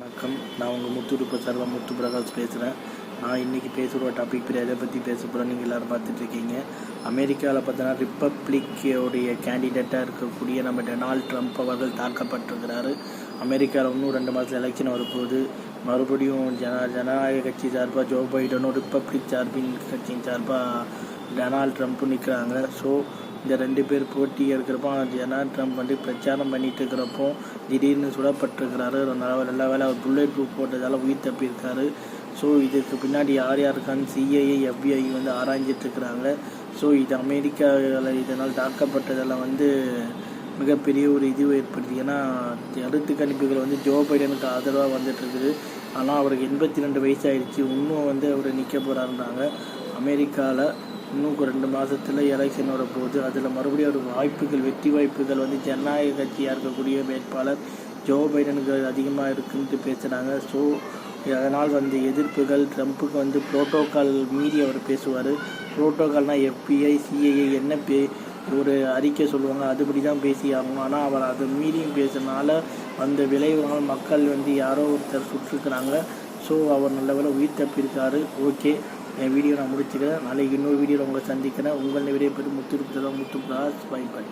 வணக்கம். நான் உங்கள் முத்துருப்ப சார்பாக முத்து பிரகாஷ் பேசுகிறேன் நான் இன்றைக்கி பேசுகிற டாபிக் பேர் எதை பற்றி பேச போகிறேன் நீங்கள் எல்லோரும் பார்த்துட்ருக்கீங்க அமெரிக்காவில் பார்த்தோன்னா ரிப்பப்ளிக்கோடைய கேண்டிடேட்டாக இருக்கக்கூடிய நம்ம டொனால்ட் ட்ரம்ப் அவர்கள் தாக்கப்பட்டிருக்கிறாரு அமெரிக்காவில் இன்னும் ரெண்டு மாதத்தில் எலெக்ஷன் வரப்போகுது. மறுபடியும் ஜன ஜனநாயக கட்சி சார்பாக ஜோ பைடனும் ரிப்பப்ளிக் சார்பின் கட்சியின் சார்பாக டொனால்ட் ட்ரம்ப்பும் நிற்கிறாங்க ஸோ இந்த ரெண்டு பேர் போட்டி இருக்கிறப்போ டொனால்ட் ட்ரம்ப் வந்து பிரச்சாரம் பண்ணிட்டு இருக்கிறப்போ திடீர்னு சுடப்பட்டிருக்கிறாரு. நல்ல நல்ல வேலை அவர் புல்லட் ப்ரூஃப் போட்டதால் உயிர் தப்பியிருக்காரு. ஸோ இதுக்கு பின்னாடி யார் யார் இருக்கான்னு சிஐஏ எஃபிஐ வந்து ஆராய்ஞ்சிட்ருக்கிறாங்க ஸோ இது அமெரிக்காவில் இதனால் தாக்கப்பட்டதெல்லாம் வந்து மிகப்பெரிய ஒரு இது ஏற்படுது. ஏன்னா கருத்து கணிப்புகள் வந்து ஜோ பைடனுக்கு ஆதரவாக வந்துட்டுருக்குது ஆனால் அவருக்கு எண்பத்தி ரெண்டு வயசு இன்னும் வந்து அவர் நிற்க போகிறாருன்றாங்க அமெரிக்காவில் இன்னும் ரெண்டு மாதத்தில் எலெக்ஷன் வரப்போகுது. அதில் மறுபடியும் ஒரு வாய்ப்புகள் வெற்றி வாய்ப்புகள் வந்து ஜனநாயக கட்சியாக இருக்கக்கூடிய வேட்பாளர் ஜோ பைடனுக்கு அதிகமாக இருக்குன்ட்டு பேசுகிறாங்க ஸோ அதனால் வந்து எதிர்ப்புகள் ட்ரம்ப்புக்கு வந்து புரோட்டோக்கால் மீறி அவர் பேசுவார். புரோட்டோக்கால்னால் எஃபிஐ சிஐஏ என்ன பே ஒரு அறிக்கை சொல்லுவாங்க அதுபடி தான் பேசி ஆகணும். ஆனால் அவர் அதை மீறியும் பேசுனால அந்த விளைவுகள் மக்கள் வந்து யாரோ ஒருத்தர் சுற்றுக்கிறாங்க ஸோ அவர் நல்ல வேலை உயிர் தப்பியிருக்காரு. ஓகே. என் வீடியோ நான் முடிச்சுக்கிறேன். நாளைக்கு இன்னொரு வீடியோவில் உங்களை சந்திக்கிறேன். உங்கள் வீடியோ பேர் முத்து பிராஸ் பாய் பாய்